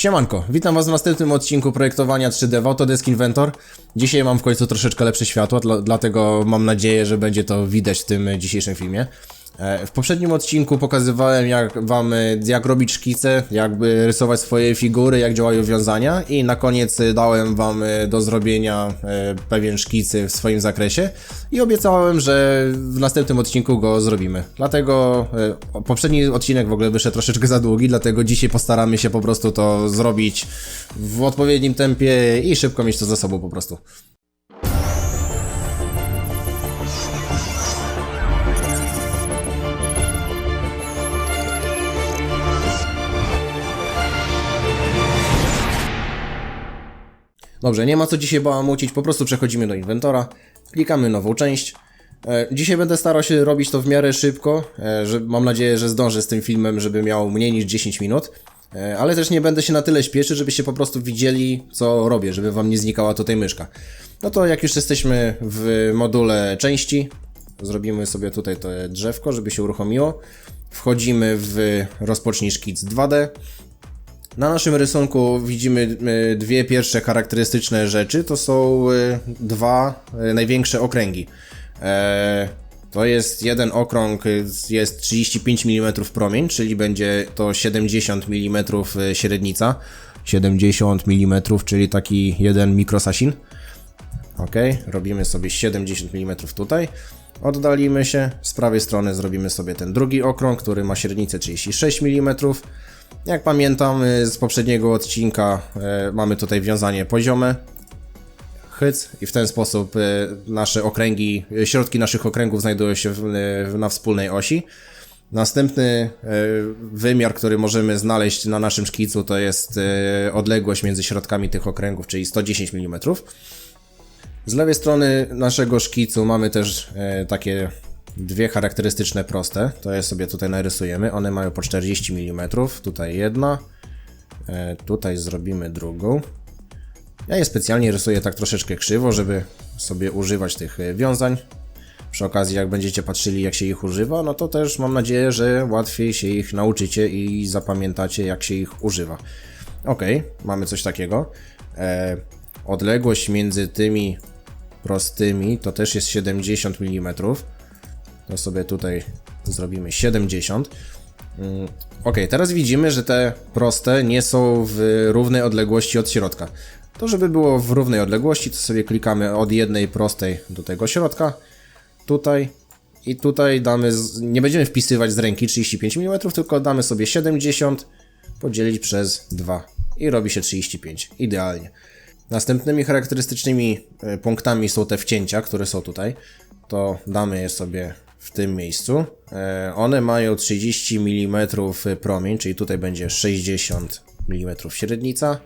Siemanko, witam was w następnym odcinku projektowania 3D w Autodesk Inventor. Dzisiaj mam w końcu troszeczkę lepsze światło, dla, dlatego mam nadzieję, że będzie to widać w tym dzisiejszym filmie. E, W poprzednim odcinku pokazywałem jak wam, e, jak robić szkice, jakby rysować swoje figury, jak działają wiązania i na koniec e, dałem wam do zrobienia pewien szkicy w swoim zakresie i obiecałem, że w następnym odcinku go zrobimy. Dlatego poprzedni odcinek w ogóle wyszedł troszeczkę za długi, dlatego dzisiaj postaramy się po prostu to zrobić w odpowiednim tempie i szybko mieć to za sobą po prostu. Dobrze, nie ma co dzisiaj bałamucić, po prostu przechodzimy do inwentora, klikamy nową część. E, Dzisiaj będę starał się robić to w miarę szybko, e, że mam nadzieję, że zdążę z tym filmem, żeby miał mniej niż 10 minut. E, Ale też nie będę się na tyle śpieszyć, żebyście po prostu widzieli, co robię, żeby wam nie znikała tutaj myszka. No to jak już jesteśmy w module części, zrobimy sobie tutaj to drzewko, żeby się uruchomiło. Wchodzimy w rozpocznij szkic 2D. Na naszym rysunku widzimy y, dwie pierwsze charakterystyczne rzeczy. To są y, dwa y, największe okręgi. E, To jest jeden okrąg, jest 35 mm promień, czyli będzie to 70 mm średnica. 70 mm, czyli taki jeden mikrosasin. Ok, robimy sobie 70 mm tutaj. Oddalimy się. Z prawej strony zrobimy sobie ten drugi okrąg, który ma średnicę 36 mm. Jak pamiętam y, z poprzedniego odcinka, e, mamy tutaj wiązanie poziome. Hyc i w ten sposób e, nasze okręgi, środki naszych okręgów znajdują się na wspólnej osi. Następny wymiar, który możemy znaleźć na naszym szkicu, to jest odległość między środkami tych okręgów, czyli 110 mm. Z lewej strony naszego szkicu mamy też takie dwie charakterystyczne proste. To je sobie tutaj narysujemy. One mają po 40 mm. Tutaj jedna. E, tutaj zrobimy drugą. Ja je specjalnie rysuję tak troszeczkę krzywo, żeby sobie używać tych e, wiązań. Przy okazji, jak będziecie patrzyli, jak się ich używa, no to też mam nadzieję, że łatwiej się ich nauczycie i zapamiętacie, jak się ich używa. Ok, mamy coś takiego. E, odległość między tymi prostymi to też jest 70 mm. To sobie tutaj zrobimy 70. Mm, Ok, teraz widzimy, że te proste nie są w równej odległości od środka. To, żeby było w równej odległości, to sobie klikamy od jednej prostej do tego środka. Tutaj i tutaj damy, nie będziemy wpisywać z ręki 35 mm, tylko damy sobie 70 podzielić przez 2 i robi się 35. Idealnie. Następnymi charakterystycznymi e, punktami są te wcięcia, które są tutaj. To damy je sobie w tym miejscu. E, One mają 30 mm promień, czyli tutaj będzie 60 mm średnica.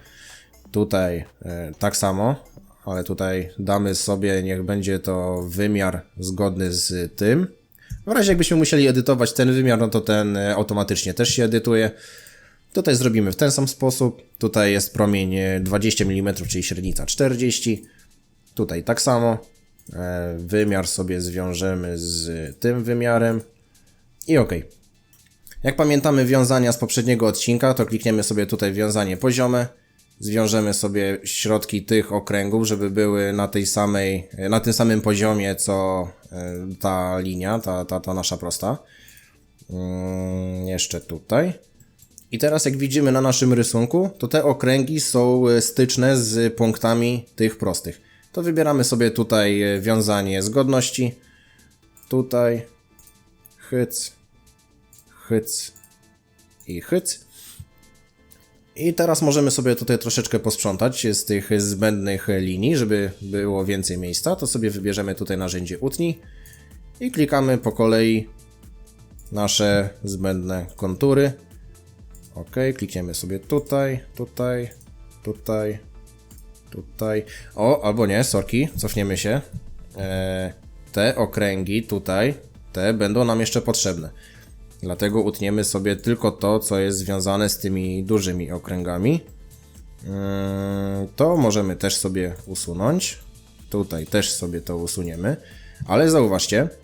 Tutaj e, tak samo, ale tutaj damy sobie, niech będzie to wymiar zgodny z tym. W razie jakbyśmy musieli edytować ten wymiar, no to ten e, automatycznie też się edytuje. Tutaj zrobimy w ten sam sposób. Tutaj jest promień e, 20 mm, czyli średnica 40. Tutaj tak samo. E, Wymiar sobie zwiążemy z tym wymiarem. I ok. Jak pamiętamy wiązania z poprzedniego odcinka, to klikniemy sobie tutaj wiązanie poziome. Zwiążemy sobie środki tych okręgów, żeby były na tej samej, na tym samym poziomie, co e, ta linia, ta, ta, ta nasza prosta. Mm, jeszcze tutaj. I teraz jak widzimy na naszym rysunku, to te okręgi są e, styczne z punktami tych prostych. To wybieramy sobie tutaj e, wiązanie zgodności. Tutaj hyc, hyc i hyc. I teraz możemy sobie tutaj troszeczkę posprzątać z tych zbędnych linii, żeby było więcej miejsca. To sobie wybierzemy tutaj narzędzie utnij i klikamy po kolei nasze zbędne kontury. Ok, klikniemy sobie tutaj, tutaj, tutaj, tutaj. O, albo nie, sorki, cofniemy się. E, te okręgi tutaj, te będą nam jeszcze potrzebne. Dlatego utniemy sobie tylko to, co jest związane z tymi dużymi okręgami. Mm, To możemy też sobie usunąć. Tutaj też sobie to usuniemy. Ale zauważcie, E,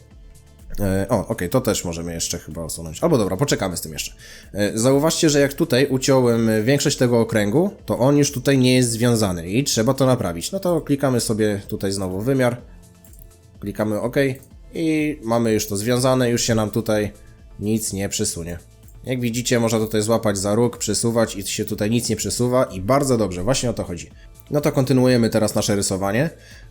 o, okej, to też możemy jeszcze chyba usunąć. Albo dobra, poczekamy z tym jeszcze. E, zauważcie, że jak tutaj uciąłem większość tego okręgu, to on już tutaj nie jest związany i trzeba to naprawić. No to klikamy sobie tutaj znowu wymiar, klikamy OK i mamy już to związane, już się nam tutaj nic nie przesunie. Jak widzicie, można tutaj złapać za róg, przesuwać i się tutaj nic nie przesuwa i bardzo dobrze, właśnie o to chodzi. No to kontynuujemy teraz nasze rysowanie.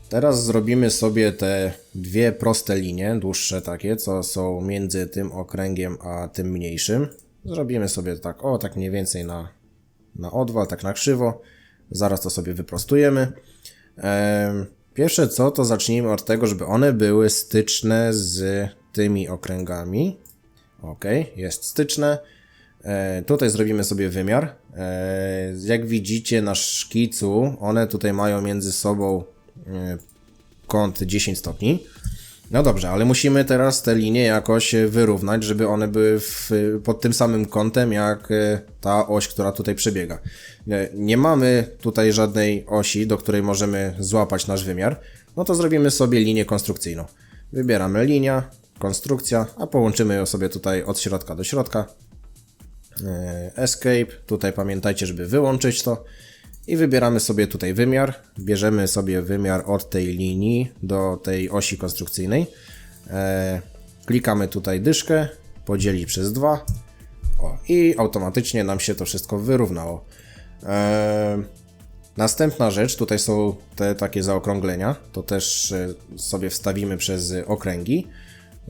Teraz zrobimy sobie te dwie proste linie, dłuższe takie, co są między tym okręgiem a tym mniejszym. Zrobimy sobie tak, o, tak mniej więcej na, na odwal, tak na krzywo. Zaraz to sobie wyprostujemy. Pierwsze co, to zacznijmy od tego, żeby one były styczne z tymi okręgami. Ok, jest styczne. E, tutaj zrobimy sobie wymiar. E, jak widzicie na szkicu, one tutaj mają między sobą e, kąt 10 stopni. No dobrze, ale musimy teraz te linie jakoś wyrównać, żeby one były w, pod tym samym kątem jak ta oś, która tutaj przebiega. Nie mamy tutaj żadnej osi, do której możemy złapać nasz wymiar. No to zrobimy sobie linię konstrukcyjną. Wybieramy linia, konstrukcja, a połączymy ją sobie tutaj od środka do środka. E, Escape, tutaj pamiętajcie, żeby wyłączyć to. I wybieramy sobie tutaj wymiar. Bierzemy sobie wymiar od tej linii do tej osi konstrukcyjnej. E, klikamy tutaj dyszkę, podzielić przez 2. O, I automatycznie nam się to wszystko wyrównało. E, następna rzecz, tutaj są te takie zaokrąglenia. To też sobie wstawimy przez okręgi.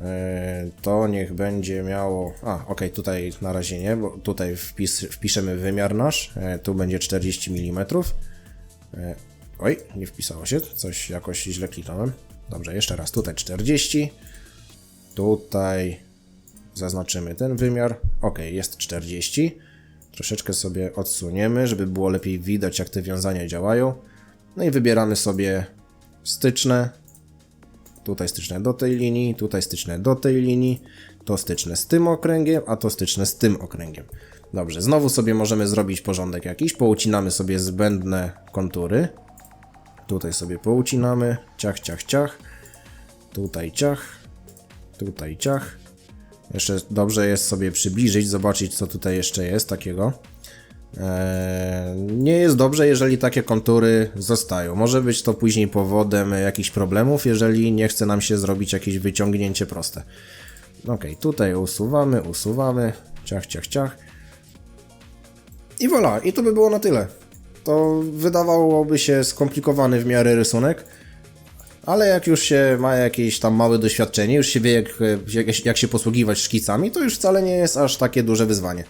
E, To niech będzie miało. A, ok, tutaj na razie nie, bo tutaj wpis, wpiszemy wymiar nasz. E, Tu będzie 40 mm. E, Oj, nie wpisało się, coś jakoś źle kliknąłem. Dobrze, jeszcze raz, tutaj 40. Tutaj zaznaczymy ten wymiar. Ok, jest 40. Troszeczkę sobie odsuniemy, żeby było lepiej widać, jak te wiązania działają. No i wybieramy sobie styczne. Tutaj styczne do tej linii, tutaj styczne do tej linii, to styczne z tym okręgiem, a to styczne z tym okręgiem. Dobrze, znowu sobie możemy zrobić porządek jakiś. Poucinamy sobie zbędne kontury. Tutaj sobie poucinamy. Ciach, ciach, ciach. Tutaj ciach. Tutaj ciach. Jeszcze dobrze jest sobie przybliżyć, zobaczyć co tutaj jeszcze jest takiego. Eee, nie jest dobrze, jeżeli takie kontury zostają. Może być to później powodem jakichś problemów, jeżeli nie chce nam się zrobić jakieś wyciągnięcie proste. Ok, tutaj usuwamy, usuwamy. Ciach, ciach, ciach. I voilà, i to by było na tyle. To wydawałoby się skomplikowany w miarę rysunek, ale jak już się ma jakieś tam małe doświadczenie, już się wie jak, jak, jak się posługiwać szkicami, to już wcale nie jest aż takie duże wyzwanie.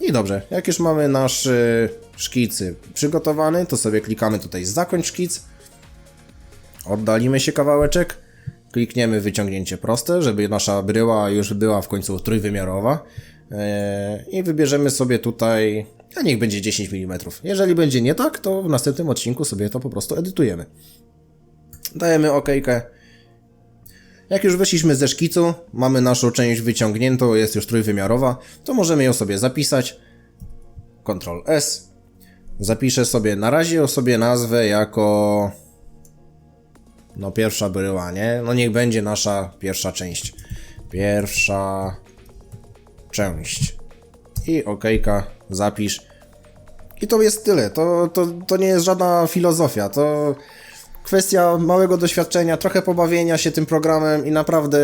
I dobrze, jak już mamy nasz y, szkic przygotowany, to sobie klikamy tutaj zakończ szkic, oddalimy się kawałeczek, klikniemy wyciągnięcie proste, żeby nasza bryła już była w końcu trójwymiarowa e, i wybierzemy sobie tutaj, a niech będzie 10 mm. Jeżeli będzie nie tak, to w następnym odcinku sobie to po prostu edytujemy. Dajemy OK. Jak już wyszliśmy ze szkicu, mamy naszą część wyciągniętą, jest już trójwymiarowa, to możemy ją sobie zapisać. Ctrl S. Zapiszę sobie, na razie sobie nazwę jako... No pierwsza bryła, nie? No niech będzie nasza pierwsza część. Pierwsza część. I okejka, zapisz. I to jest tyle. To, to, to nie jest żadna filozofia. To kwestia małego doświadczenia, trochę pobawienia się tym programem i naprawdę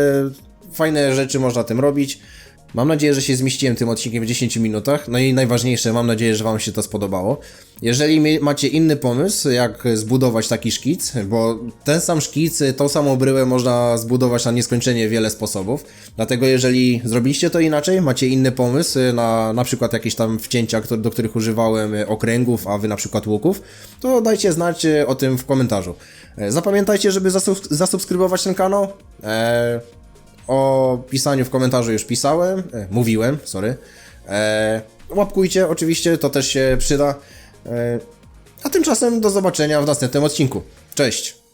fajne rzeczy można tym robić. Mam nadzieję, że się zmieściłem tym odcinkiem w 10 minutach. No i najważniejsze, mam nadzieję, że Wam się to spodobało. Jeżeli macie inny pomysł, jak zbudować taki szkic, bo ten sam szkic, tą samą bryłę można zbudować na nieskończenie wiele sposobów. Dlatego jeżeli zrobiliście to inaczej, macie inny pomysł na na przykład jakieś tam wcięcia, do których używałem okręgów, a Wy na przykład łuków, to dajcie znać e, o tym w komentarzu. E, Zapamiętajcie, żeby zasub- zasubskrybować ten kanał. Eee, o pisaniu w komentarzu już pisałem, e, mówiłem, sorry. E, łapkujcie, oczywiście, to też się przyda. E, a tymczasem do zobaczenia w następnym odcinku. Cześć!